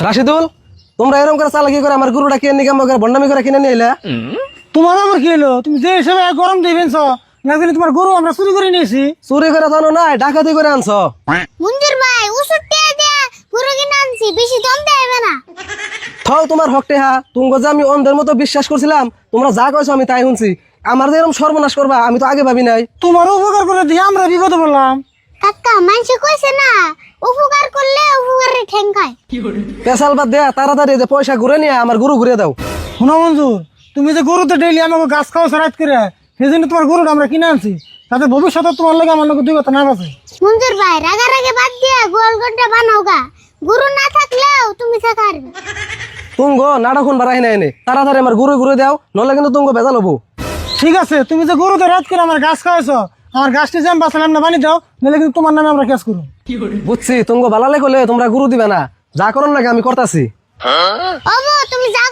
রাশিদুল তোমরা এরকম করে চালাকি করে আমার গরুটা কিনে নিয়ে করে বন্ডামি করে কিনে নিয়ে এলে? তোমার আমার কি হলো তুমি যে হিসেবে গরম দিবেন না তোমার গরু আমরা চুরি করে নিয়েছি চুরি করে জানো না ডাকাতি করে আনছো। মঞ্জুর ভাই ওষুধ টিয়া দিয়া গরু কিনে আনছি বেশি দম দেবে না। থাও তোমার হকটে হা তুমি যে আমি অন্ধের মতো বিশ্বাস করছিলাম তোমরা যা কইছো আমি তাই শুনছি। আমার যে এরকম সর্বনাশ করবা আমি তো আগে ভাবি নাই। তোমার উপকার করে দিয়ে আমরা বিপদে বললাম কাকা মানুষ কইছে না উপকার করলে উপকারের ঠেং খায় পেশাল বাদ দেয়া তাড়াতাড়ি যে পয়সা ঘুরে নিয়ে আমার গরু ঘুরে দাও। শোনো মঞ্জুর তুমি যে গরুতে ডেইলি আমাকে গাছ খাওয়া করে সেই জন্য তোমার গরুটা আমরা কিনে আনছি। তাতে ভবিষ্যতে তোমার লাগে আমার লোক দুই কথা না আছে মঞ্জুর ভাই রাগারাগে বাদ দিয়া গোল বানাও গা। গরু না থাকলেও তুমি থাকারবে তুঙ্গ নাটকুন বাড়াই নাই এনে তাড়াতাড়ি আমার গরু ঘুরে দাও নলে কিন্তু তুঙ্গ বেজাল হব। ঠিক আছে তুমি যে গরুতে রাত করে আমার গাছ খাওয়াইছো আমার গাছটি জ্যাম বাঁচালাম না বানি দাও নাহলে কিন্তু তোমার নামে আমরা কেস করুন বুঝছি তোমাকে বালালে কলে তোমরা গুরু দিবে না। যা করুন নাকি আমি করতাছি। তুমি যা